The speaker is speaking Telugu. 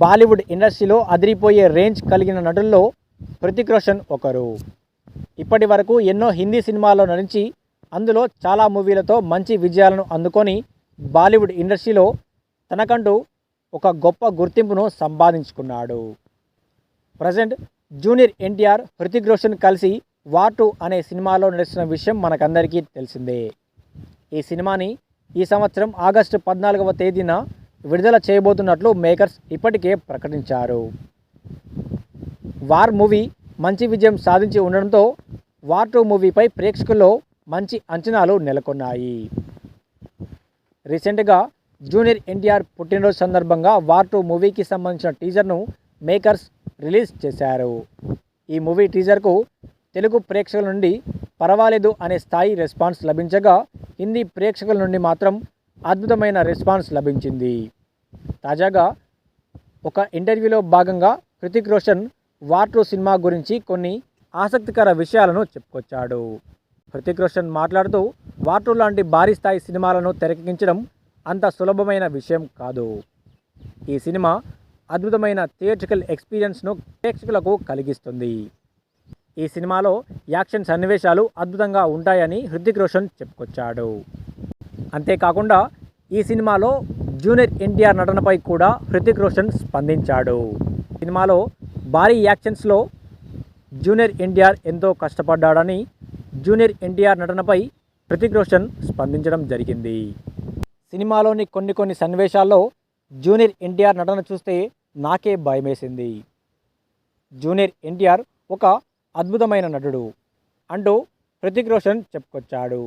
బాలీవుడ్ ఇండస్ట్రీలో అదిరిపోయే రేంజ్ కలిగిన నటుల్లో హృతిక్ రోషన్ ఒకరు. ఇప్పటి వరకు ఎన్నో హిందీ సినిమాల్లో నటించి అందులో చాలా మూవీలతో మంచి విజయాలను అందుకొని బాలీవుడ్ ఇండస్ట్రీలో తనకంటూ ఒక గొప్ప గుర్తింపును సంపాదించుకున్నాడు. Present junior NTR Hrithik Roshan కలిసి వార్ టూ అనే సినిమాలో నడుస్తున్న విషయం మనకందరికీ తెలిసిందే. ఈ సినిమాని ఈ సంవత్సరం ఆగస్టు పద్నాలుగవ తేదీన విడుదల చేయబోతున్నట్లు మేకర్స్ ఇప్పటికే ప్రకటించారు. వార్ మూవీ మంచి విజయం సాధించి ఉండడంతో వార్ టూ మూవీపై ప్రేక్షకుల్లో మంచి అంచనాలు నెలకొన్నాయి. రీసెంట్గా జూనియర్ ఎన్టీఆర్ పుట్టినరోజు సందర్భంగా వార్ టూ మూవీకి సంబంధించిన టీజర్ను మేకర్స్ రిలీజ్ చేశారు. ఈ మూవీ టీజర్కు తెలుగు ప్రేక్షకుల నుండి పర్వాలేదు అనే స్థాయి రెస్పాన్స్ లభించగా హిందీ ప్రేక్షకుల నుండి మాత్రం అద్భుతమైన రెస్పాన్స్ లభించింది. తాజాగా ఒక ఇంటర్వ్యూలో భాగంగా హృతిక్ రోషన్ వార్ సినిమా గురించి కొన్ని ఆసక్తికర విషయాలను చెప్పుకొచ్చాడు. హృతిక్ రోషన్ మాట్లాడుతూ వార్ లాంటి భారీ స్థాయి సినిమాలను తెరకెక్కించడం అంత సులభమైన విషయం కాదు. ఈ సినిమా అద్భుతమైన థియేట్రికల్ ఎక్స్పీరియన్స్ను ప్రేక్షకులకు కలిగిస్తుంది. ఈ సినిమాలో యాక్షన్ సన్నివేశాలు అద్భుతంగా ఉంటాయని హృతిక్ రోషన్ చెప్పుకొచ్చాడు. అంతేకాకుండా ఈ సినిమాలో జూనియర్ ఎన్టీఆర్ నటనపై కూడా హృతిక్ రోషన్ స్పందించాడు. సినిమాలో భారీ యాక్షన్స్లో జూనియర్ ఎన్టీఆర్ ఎంతో కష్టపడ్డాడని జూనియర్ ఎన్టీఆర్ నటనపై హృతిక్ రోషన్ స్పందించడం జరిగింది. సినిమాలోని కొన్ని కొన్ని సన్నివేశాల్లో జూనియర్ ఎన్టీఆర్ నటన చూస్తే నాకే భయమేసింది. జూనియర్ ఎన్టీఆర్ ఒక అద్భుతమైన నటుడు అంటూ హృతిక్ రోషన్ చెప్పుకొచ్చాడు.